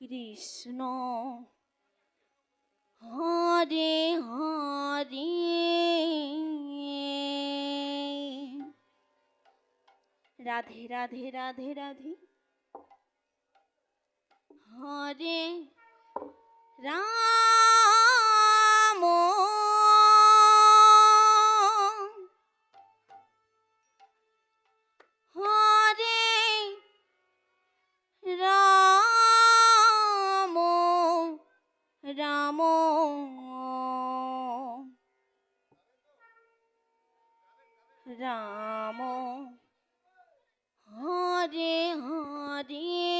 Krishna. Hare Hare. Radhe Radhe Radhe Radhe. হরে Ram Ram Hare Hare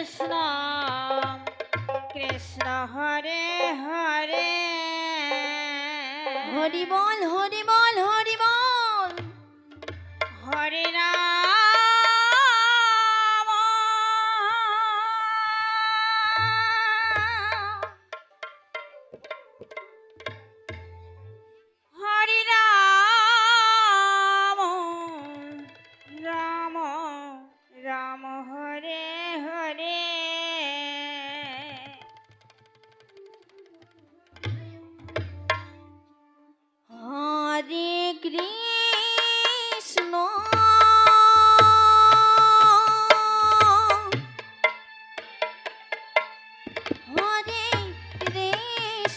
Krishna Krishna Hare Hare. Hari বল Hari বল Hari বল। হরে Ram.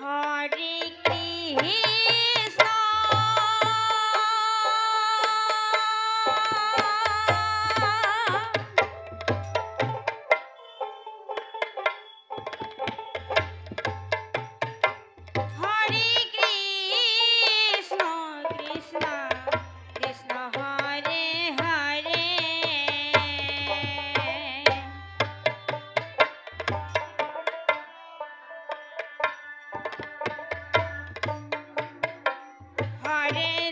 हरे Krishna. garden.